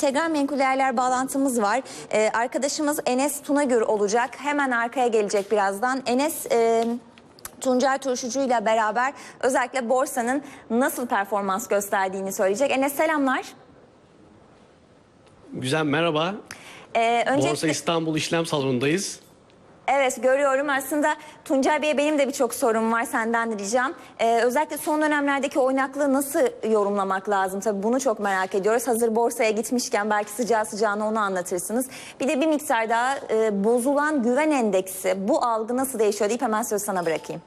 İntegral menkul değerler bağlantımız var. Ee, arkadaşımız Enes Tunagür olacak. Hemen arkaya gelecek birazdan. Enes e, Tuncay Turşucu ile beraber özellikle borsanın nasıl performans gösterdiğini söyleyecek. Enes selamlar. Güzel merhaba. Ee, öncelikle, Borsa İstanbul İşlem Salonu'ndayız. Evet görüyorum aslında Tuncay Bey'e benim de birçok sorum var senden ricam. Ee, özellikle son dönemlerdeki oynaklığı nasıl yorumlamak lazım? Tabii bunu çok merak ediyoruz. Hazır borsaya gitmişken belki sıcağı sıcağına onu anlatırsınız. Bir de bir miktar daha e, bozulan güven endeksi bu algı nasıl değişiyor deyip hemen sözü sana bırakayım.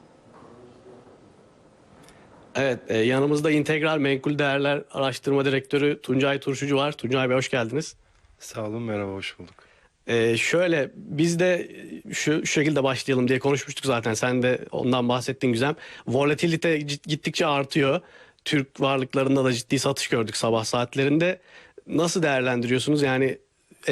Evet e, yanımızda İntegral Menkul Değerler Araştırma Direktörü Tuncay Turşucu var. Tuncay Bey hoş geldiniz. Sağ olun, merhaba, hoş bulduk. E, şöyle biz de şu, şu şekilde başlayalım diye konuşmuştuk zaten. Sen de ondan bahsettin Güzem. Volatilite gittikçe artıyor. Türk varlıklarında da ciddi satış gördük sabah saatlerinde. Nasıl değerlendiriyorsunuz? Yani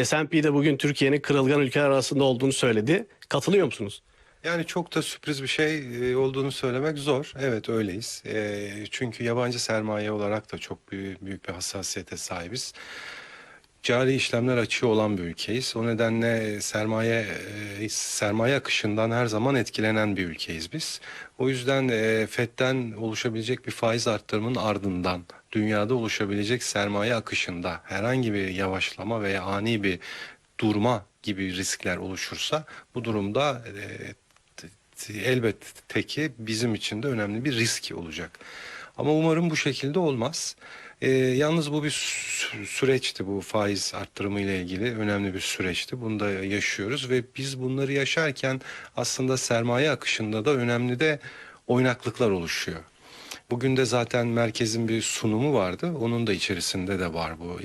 S&P'de bugün Türkiye'nin kırılgan ülkeler arasında olduğunu söyledi. Katılıyor musunuz? Yani çok da sürpriz bir şey e, olduğunu söylemek zor. Evet öyleyiz. E, çünkü yabancı sermaye olarak da çok büyük bir hassasiyete sahibiz. Cari işlemler açığı olan bir ülkeyiz. O nedenle sermaye e, sermaye akışından her zaman etkilenen bir ülkeyiz biz. O yüzden e, FED'den oluşabilecek bir faiz arttırımının ardından dünyada oluşabilecek sermaye akışında herhangi bir yavaşlama veya ani bir durma gibi riskler oluşursa bu durumda e, elbette ki bizim için de önemli bir risk olacak. Ama umarım bu şekilde olmaz. Ee, yalnız bu bir sü- süreçti bu faiz arttırımı ile ilgili önemli bir süreçti. Bunu da yaşıyoruz ve biz bunları yaşarken aslında sermaye akışında da önemli de oynaklıklar oluşuyor. Bugün de zaten merkezin bir sunumu vardı. Onun da içerisinde de var bu.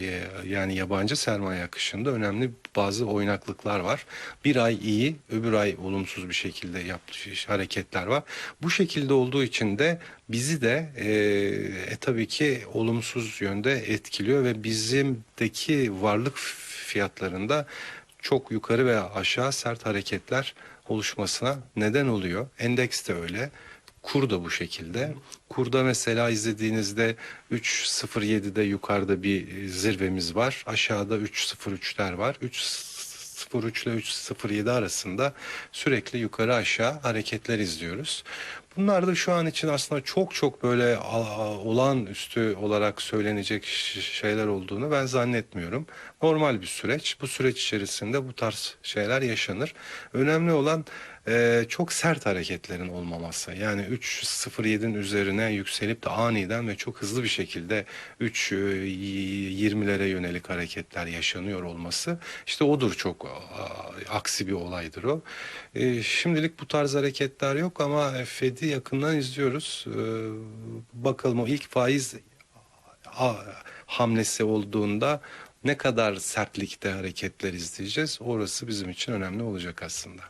Yani yabancı sermaye akışında önemli bazı oynaklıklar var. Bir ay iyi, öbür ay olumsuz bir şekilde yaptığı hareketler var. Bu şekilde olduğu için de bizi de e, e, tabii ki olumsuz yönde etkiliyor ve bizimdeki varlık fiyatlarında çok yukarı veya aşağı sert hareketler oluşmasına neden oluyor. Endeks de öyle. Kur da bu şekilde. Kurda mesela izlediğinizde 3.07'de yukarıda bir zirvemiz var. Aşağıda 3.03'ler var. 3.03 ile 3.07 arasında sürekli yukarı aşağı hareketler izliyoruz. Bunlar da şu an için aslında çok çok böyle olağanüstü olarak söylenecek şeyler olduğunu ben zannetmiyorum. Normal bir süreç. Bu süreç içerisinde bu tarz şeyler yaşanır. Önemli olan e, çok sert hareketlerin olmaması. Yani 3.07'nin üzerine yükselip de aniden ve çok hızlı bir şekilde 3.20'lere yönelik hareketler yaşanıyor olması. İşte odur çok aksi bir olaydır o. E, şimdilik bu tarz hareketler yok ama Fed'i yakından izliyoruz. E, bakalım o ilk faiz hamlesi olduğunda ne kadar sertlikte hareketler izleyeceğiz. Orası bizim için önemli olacak aslında.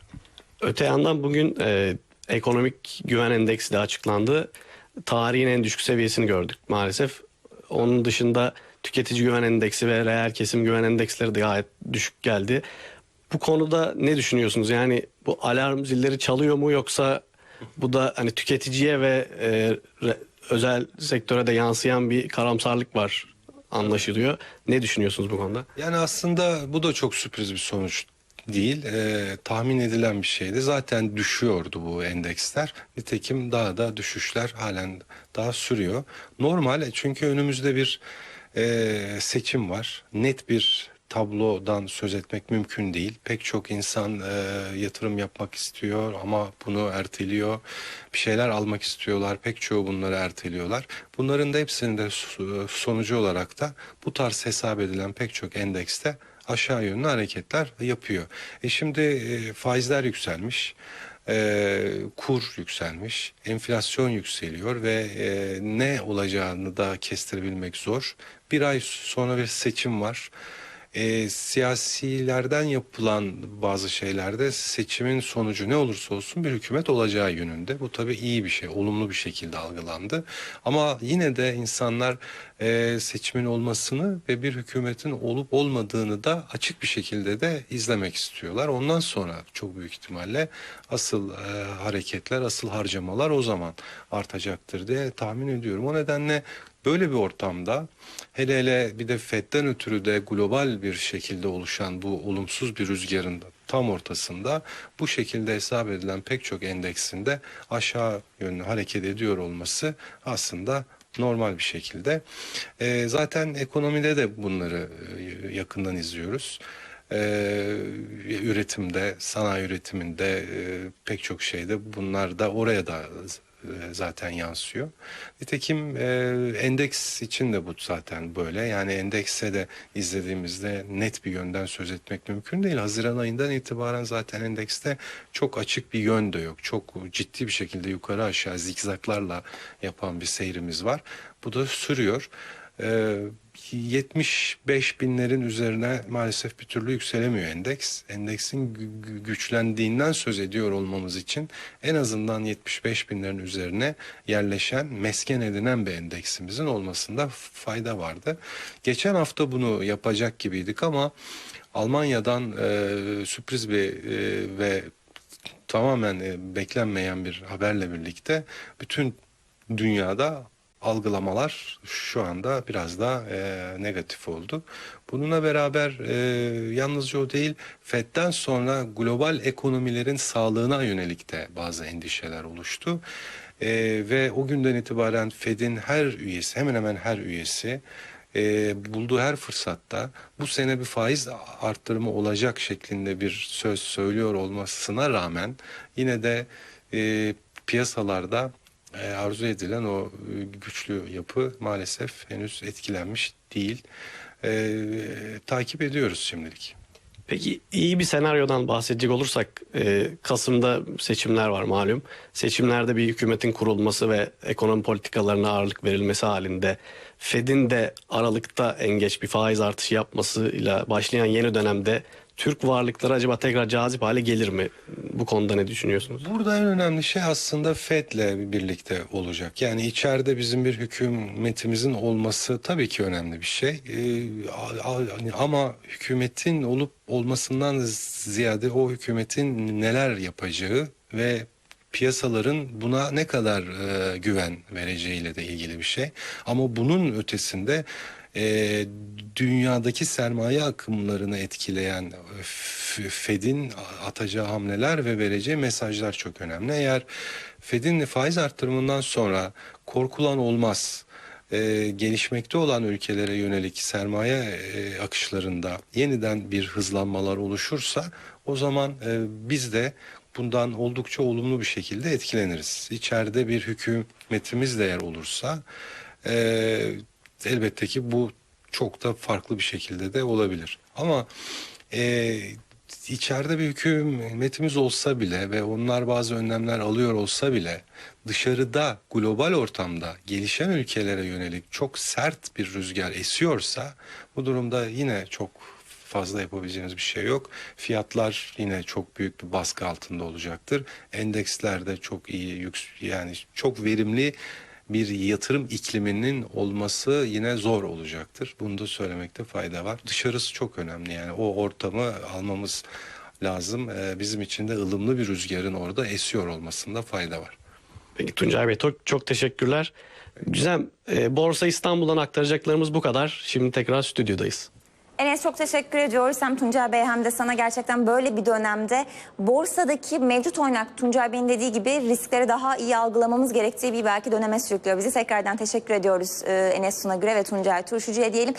Öte yandan bugün e, ekonomik güven endeksi de açıklandı. Tarihin en düşük seviyesini gördük maalesef. Onun dışında tüketici güven endeksi ve reel kesim güven endeksleri de gayet düşük geldi. Bu konuda ne düşünüyorsunuz? Yani bu alarm zilleri çalıyor mu yoksa bu da hani tüketiciye ve e, re- özel sektöre de yansıyan bir karamsarlık var anlaşılıyor. Ne düşünüyorsunuz bu konuda? Yani aslında bu da çok sürpriz bir sonuç değil. Ee, tahmin edilen bir şeydi. Zaten düşüyordu bu endeksler. Nitekim daha da düşüşler halen daha sürüyor. Normal çünkü önümüzde bir e, seçim var. Net bir tablodan söz etmek mümkün değil. Pek çok insan e, yatırım yapmak istiyor ama bunu erteliyor. Bir şeyler almak istiyorlar. Pek çoğu bunları erteliyorlar. Bunların da hepsinin de so- sonucu olarak da bu tarz hesap edilen pek çok endekste aşağı yönlü hareketler yapıyor. E şimdi e, faizler yükselmiş. E, kur yükselmiş, enflasyon yükseliyor ve e, ne olacağını da kestirebilmek zor. Bir ay sonra bir seçim var. E, siyasilerden yapılan bazı şeylerde seçimin sonucu ne olursa olsun bir hükümet olacağı yönünde. Bu tabii iyi bir şey, olumlu bir şekilde algılandı. Ama yine de insanlar e, seçimin olmasını ve bir hükümetin olup olmadığını da açık bir şekilde de izlemek istiyorlar. Ondan sonra çok büyük ihtimalle asıl e, hareketler, asıl harcamalar o zaman artacaktır diye tahmin ediyorum. O nedenle Böyle bir ortamda hele hele bir de FED'den ötürü de global bir şekilde oluşan bu olumsuz bir rüzgarın tam ortasında bu şekilde hesap edilen pek çok endeksinde aşağı yönlü hareket ediyor olması aslında normal bir şekilde. Ee, zaten ekonomide de bunları e, yakından izliyoruz. Ee, üretimde, sanayi üretiminde e, pek çok şeyde bunlar da oraya da e, zaten yansıyor. Nitekim e, endeks için de bu zaten böyle. Yani endekse de izlediğimizde net bir yönden söz etmek mümkün değil. Haziran ayından itibaren zaten endekste çok açık bir yön de yok. Çok ciddi bir şekilde yukarı aşağı zikzaklarla yapan bir seyrimiz var. Bu da sürüyor. Ee, 75 binlerin üzerine maalesef bir türlü yükselemiyor endeks. Endeksin gü- gü- güçlendiğinden söz ediyor olmamız için en azından 75 binlerin üzerine yerleşen, mesken edinen bir endeksimizin olmasında fayda vardı. Geçen hafta bunu yapacak gibiydik ama Almanya'dan e, sürpriz bir e, ve tamamen e, beklenmeyen bir haberle birlikte bütün dünyada algılamalar şu anda biraz daha e, negatif oldu. Bununla beraber e, yalnızca o değil FED'den sonra global ekonomilerin sağlığına yönelik de bazı endişeler oluştu. E, ve o günden itibaren FED'in her üyesi hemen hemen her üyesi e, bulduğu her fırsatta bu sene bir faiz arttırımı olacak şeklinde bir söz söylüyor olmasına rağmen yine de e, piyasalarda arzu edilen o e, güçlü yapı maalesef henüz etkilenmiş değil. E, takip ediyoruz şimdilik. Peki iyi bir senaryodan bahsedecek olursak e, Kasım'da seçimler var malum. Seçimlerde bir hükümetin kurulması ve ekonomi politikalarına ağırlık verilmesi halinde Fed'in de Aralık'ta en geç bir faiz artışı yapmasıyla başlayan yeni dönemde Türk varlıkları acaba tekrar cazip hale gelir mi? Bu konuda ne düşünüyorsunuz? Burada en önemli şey aslında FED'le birlikte olacak. Yani içeride bizim bir hükümetimizin olması tabii ki önemli bir şey. Ee, a- ama hükümetin olup olmasından ziyade o hükümetin neler yapacağı ve piyasaların buna ne kadar e, güven vereceğiyle de ilgili bir şey. Ama bunun ötesinde e, dünyadaki sermaye akımlarını etkileyen Fed'in atacağı hamleler ve vereceği mesajlar çok önemli. Eğer Fed'in faiz arttırımından sonra korkulan olmaz e, gelişmekte olan ülkelere yönelik sermaye e, akışlarında yeniden bir hızlanmalar oluşursa o zaman e, biz de bundan oldukça olumlu bir şekilde etkileniriz. İçeride bir hükümetimiz de eğer olursa e, elbette ki bu çok da farklı bir şekilde de olabilir. Ama e, içeride bir hükümetimiz olsa bile ve onlar bazı önlemler alıyor olsa bile dışarıda global ortamda gelişen ülkelere yönelik çok sert bir rüzgar esiyorsa bu durumda yine çok fazla yapabileceğimiz bir şey yok. Fiyatlar yine çok büyük bir baskı altında olacaktır. Endeksler de çok iyi yani çok verimli bir yatırım ikliminin olması yine zor olacaktır. Bunu da söylemekte fayda var. Dışarısı çok önemli yani o ortamı almamız lazım. Ee, bizim için de ılımlı bir rüzgarın orada esiyor olmasında fayda var. Peki Tuncay Bey çok, çok teşekkürler. Güzel. e, Borsa İstanbul'dan aktaracaklarımız bu kadar. Şimdi tekrar stüdyodayız. Enes çok teşekkür ediyoruz hem Tuncay Bey hem de sana gerçekten böyle bir dönemde borsadaki mevcut oynak Tuncay Bey'in dediği gibi riskleri daha iyi algılamamız gerektiği bir belki döneme sürüklüyor bizi. Tekrardan teşekkür ediyoruz e, Enes Sunagür'e ve Tuncay Turşucu'ya diyelim.